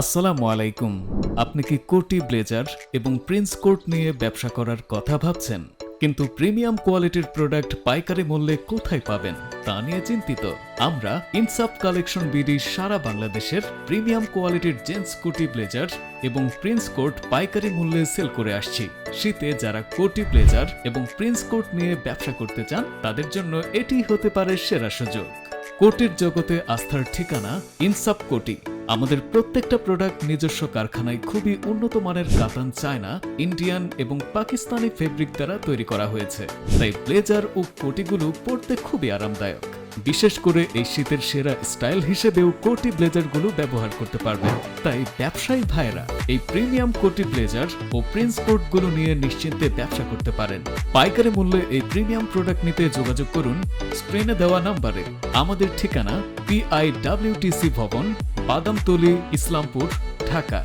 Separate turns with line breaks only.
আসসালামু আলাইকুম। আপনি কি কোটি ব্লেজার এবং প্রিন্স কোট নিয়ে ব্যবসা করার কথা ভাবছেন? কিন্তু প্রিমিয়াম কোয়ালিটির প্রোডাক্ট পাইকারি মূল্যে কোথায় পাবেন তা নিয়ে চিন্তিত। আমরা ইনসাফ কালেকশন বিডি সারা বাংলাদেশের প্রিমিয়াম কোয়ালিটির জেন্টস কোটি ব্লেজার এবং প্রিন্স কোট পাইকারি মূল্যে সেল করে আসছি। শীতে যারা কোটি ব্লেজার এবং প্রিন্স কোট নিয়ে ব্যবসা করতে চান, তাদের জন্য এটি হতে পারে সেরা সুযোগ। কোটির জগতে আস্থার ঠিকানা ইনসাপ কোটি। আমাদের প্রত্যেকটা প্রোডাক্ট নিজস্ব কারখানায় খুবই উন্নত মানের কাতান চায়না ইন্ডিয়ান এবং পাকিস্তানি ফেব্রিক দ্বারা তৈরি করা হয়েছে। তাই ব্লেজার ও কোটিগুলো পরতে খুবই আরামদায়ক। বিশেষ করে এই শীতের সেরা স্টাইল হিসেবেও কোটি ব্লেজারগুলো ব্যবহার করতে পারবেন তাই ব্যবসায়ী ভাইরা এই প্রিমিয়াম কোটি ব্লেজার ও প্রিন্স কোটগুলো নিয়ে নিশ্চিন্তে ব্যবসা করতে পারেন। পাইকারি মূল্যে এই প্রিমিয়াম প্রোডাক্ট নিতে যোগাযোগ করুন। স্ক্রিনে দেওয়া নাম্বারে আমাদের ঠিকানা পিআইডব্লিউটিসি ভবন, বাদামতলি, ইসলামপুর, ঢাকা।